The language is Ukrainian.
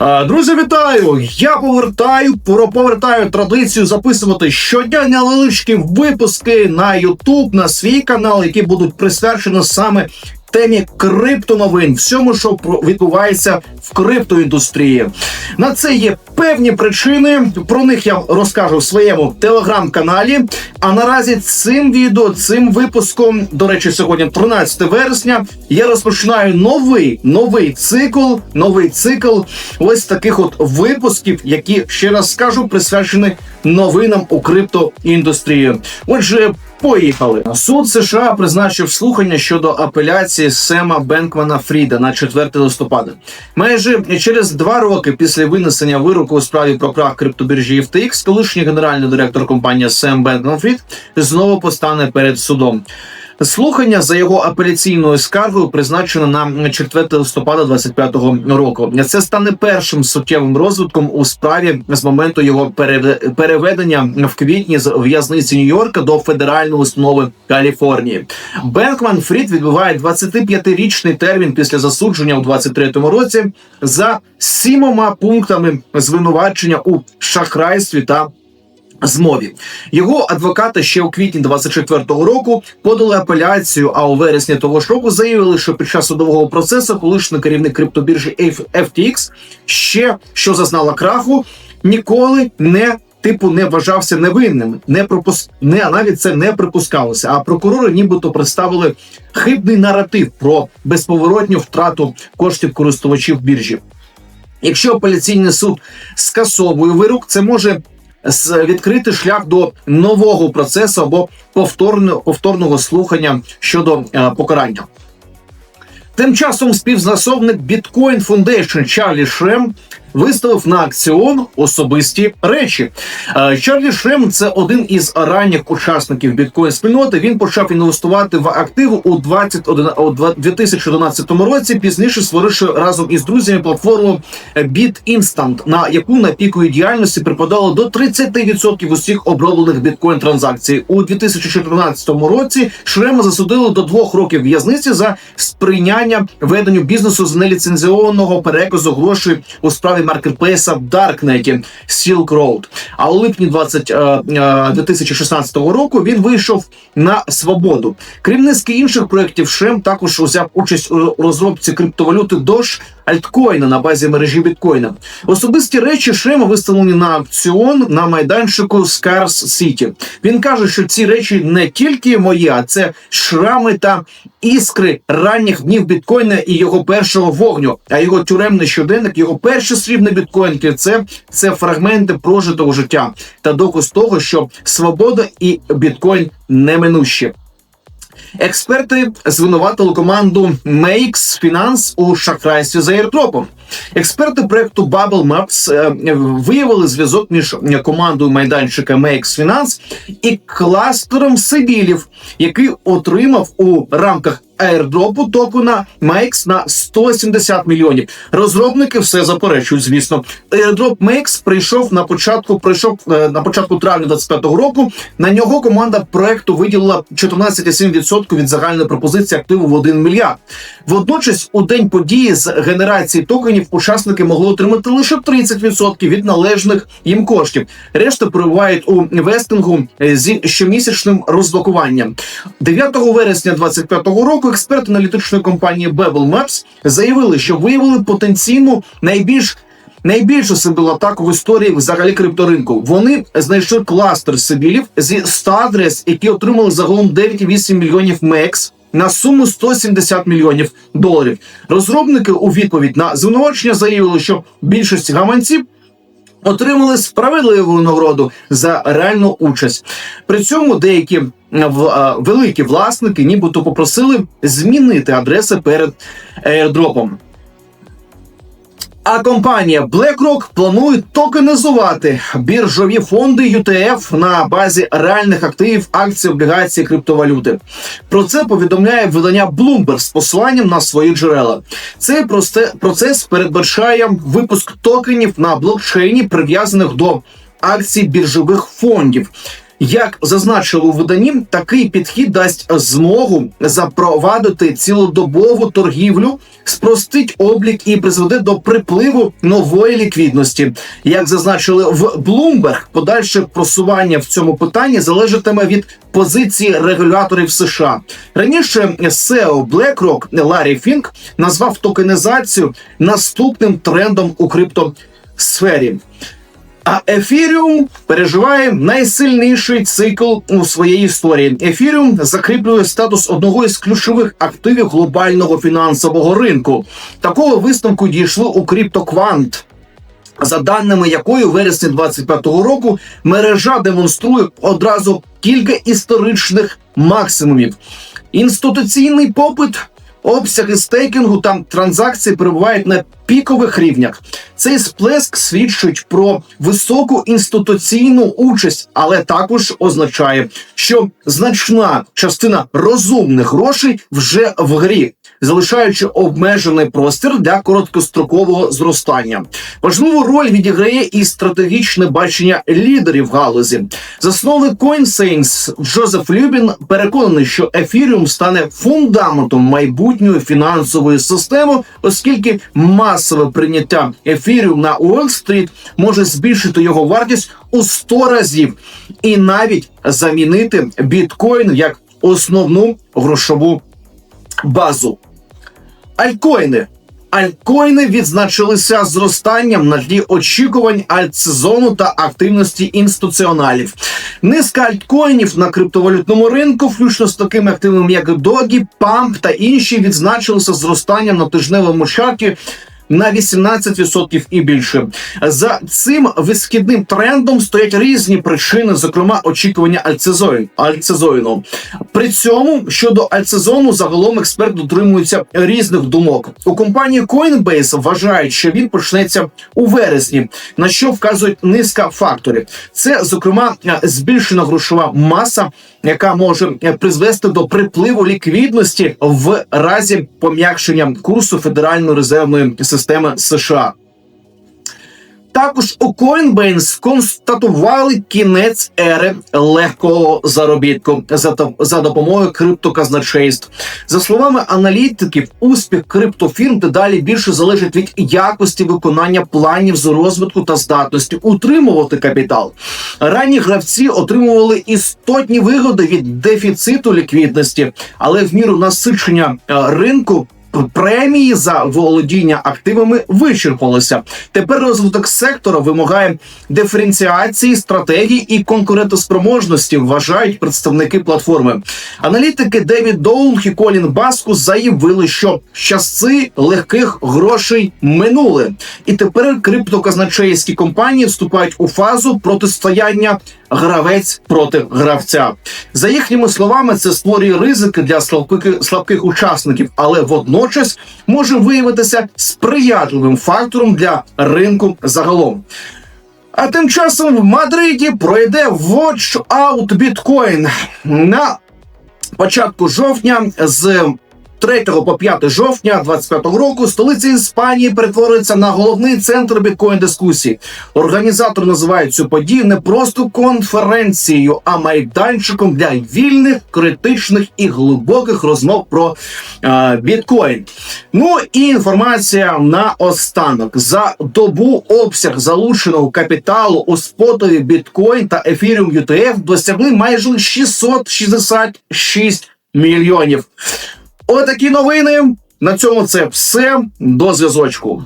Друзі, вітаю! Я повертаю про повертаю традицію записувати щодня невеличкі випуски на YouTube, на свій канал, які будуть присвячені саме темі криптоновин, всьому, що відбувається в криптоіндустрії. На це є певні причини. Про них я розкажу в своєму телеграм-каналі. А наразі цим відео, цим випуском, до речі, сьогодні 13 вересня, я розпочинаю новий новий цикл, новий цикл ось таких от випусків, які ще раз скажу, присвячені новинам у криптоіндустрії. Отже. Поїхали. Суд США призначив слухання щодо апеляції Сема Бенкмана Фріда на 4 листопада. Майже через два роки після винесення вироку у справі про крах криптобіржі FTX, колишній генеральний директор компанії Сем Бенкман Фрід знову постане перед судом. Слухання за його апеляційною скаргою призначено на 4 листопада 25-го року. Це стане першим суттєвим розвитком у справі з моменту його переве- переведення в квітні з в'язниці Нью-Йорка до федеральної установи Каліфорнії. Бенкман Фрід відбуває 25-річний термін після засудження у 23-му році за сімома пунктами звинувачення у шахрайстві та змові. Його адвокати ще у квітні 24-го року подали апеляцію. А у вересні того ж року заявили, що під час судового процесу колишній керівник криптобіржі FTX ще що зазнала краху, ніколи не. Типу не вважався невинним, не пропус... не навіть це не припускалося. А прокурори нібито представили хибний наратив про безповоротню втрату коштів користувачів біржі. Якщо апеляційний суд скасовує вирок, це може відкрити шлях до нового процесу або повторного, повторного слухання щодо е, покарання. Тим часом співзасновник Bitcoin Foundation Чарлі Шрем виставив на акціон особисті речі. Е, Чарлі Шрем це один із ранніх учасників біткоін спільноти. Він почав інвестувати в активи у 21 у 2011 році. Пізніше створивши разом із друзями платформу BitInstant, на яку на піку діяльності припадало до 30% усіх оброблених біткоін транзакцій. У 2014 році Шрема засудили до двох років в'язниці за сприйняння веденню бізнесу з неліцензіонного переказу грошей у справі маркетплейса в Даркнеті Silk Road. А у липні 20, е, е, 2016 року він вийшов на свободу. Крім низки інших проєктів, Шем також взяв участь у розробці криптовалюти Doge альткоїна на базі мережі біткоїна. Особисті речі Шрема виставлені на аукціон на майданчику Scars City. Він каже, що ці речі не тільки мої, а це шрами та іскри ранніх днів біткоїна і його першого вогню. А його тюремний щоденник, його перші срібні біткоїнки це, це фрагменти прожитого життя та доказ того, що свобода і біткоін неминущі. Експерти звинуватили команду Makes Finance у шахрайстві за аірдропом. Експерти проекту Bubble Maps е, виявили зв'язок між командою майданчика Makes Finance і кластером Сибілів, який отримав у рамках аірдропу токена Makes на 170 мільйонів. Розробники все заперечують. Звісно, airdrop Makes прийшов на початку. Прийшов е, на початку травня 25-го року. На нього команда проекту виділила 14,7% від загальної пропозиції активу в 1 мільярд. Водночас, у день події з генерації токенів учасники могли отримати лише 30% від належних їм коштів. Решта перебувають у вестингу е, зі щомісячним розблокуванням. 9 вересня 25-го року експерти аналітичної компанії Bevel Maps заявили, що виявили потенційну найбільш Найбільшу сибілатаку в історії взагалі крипторинку. Вони знайшли кластер сибілів зі 100 адрес, які отримали загалом 9,8 мільйонів мекс на суму 170 мільйонів доларів. Розробники у відповідь на звинувачення заявили, що більшість гаманців отримали справедливу нагороду за реальну участь. При цьому деякі великі власники нібито попросили змінити адреси перед аірдропом. А компанія BlackRock планує токенізувати біржові фонди UTF на базі реальних активів акцій, облігацій, криптовалюти. Про це повідомляє видання Bloomberg з посиланням на свої джерела. Цей процес передбачає випуск токенів на блокчейні, прив'язаних до акцій біржових фондів. Як зазначили у виданні, такий підхід дасть змогу запровадити цілодобову торгівлю, спростить облік і призведе до припливу нової ліквідності. Як зазначили в Bloomberg, подальше просування в цьому питанні залежатиме від позиції регуляторів США. Раніше SEO BlackRock Ларі Фінк назвав токенізацію наступним трендом у криптосфері. А Ефіріум переживає найсильніший цикл у своїй історії. Ефіріум закріплює статус одного із ключових активів глобального фінансового ринку. Такого висновку дійшли у CryptoQuant. За даними якої у вересні 25-го року мережа демонструє одразу кілька історичних максимумів. Інституційний попит Обсяги стейкінгу та транзакції перебувають на пікових рівнях. Цей сплеск свідчить про високу інституційну участь, але також означає, що значна частина розумних грошей вже в грі, залишаючи обмежений простір для короткострокового зростання. Важливу роль відіграє і стратегічне бачення лідерів галузі. Засновник CoinSense Джозеф Любін переконаний, що ефіріум стане фундаментом майбутньої фінансової системи, оскільки масове прийняття ефіріум на Уолл-стріт може збільшити його вартість у 100 разів і навіть замінити біткоін як основну грошову базу. Альткоїни. Альткоїни відзначилися зростанням на тлі очікувань альтсезону та активності інституціоналів. Низка альткоїнів на криптовалютному ринку, включно з такими активними, як Догі, Памп та інші, відзначилися зростанням на тижневому чарті на 18% і більше. За цим висхідним трендом стоять різні причини, зокрема очікування альцезоїн, альцезоїну. При цьому щодо альцезону загалом експерт дотримується різних думок. У компанії Coinbase вважають, що він почнеться у вересні, на що вказують низка факторів. Це зокрема збільшена грошова маса, яка може призвести до припливу ліквідності в разі пом'якшення курсу Федеральної резервної системи США. Також у Coinbase констатували кінець ери легкого заробітку за за допомогою криптоказначейств. За словами аналітиків, успіх криптофірм дедалі більше залежить від якості виконання планів з розвитку та здатності утримувати капітал. Ранні гравці отримували істотні вигоди від дефіциту ліквідності, але в міру насичення е, ринку премії за володіння активами вичерпалися. Тепер розвиток сектора вимагає диференціації, стратегії і конкурентоспроможності. Вважають представники платформи. Аналітики Девід Доулх і Колін Баску заявили, що часи легких грошей минули, і тепер криптоказначейські компанії вступають у фазу протистояння гравець проти гравця. За їхніми словами, це створює ризики для слабких, слабких учасників, але водночас може виявитися сприятливим фактором для ринку загалом. А тим часом в Мадриді пройде Watch Out Bitcoin на початку жовтня з 3 по 5 жовтня 25 року столиця Іспанії перетворюється на головний центр біткоін дискусії. Організатор називають цю подію не просто конференцією, а майданчиком для вільних, критичних і глибоких розмов про е, біткоін. Ну і інформація на останок за добу обсяг залученого капіталу у спотові біткоін та ефіріум UTF досягли майже 666 мільйонів. Отакі новини. На цьому це все. До зв'язочку.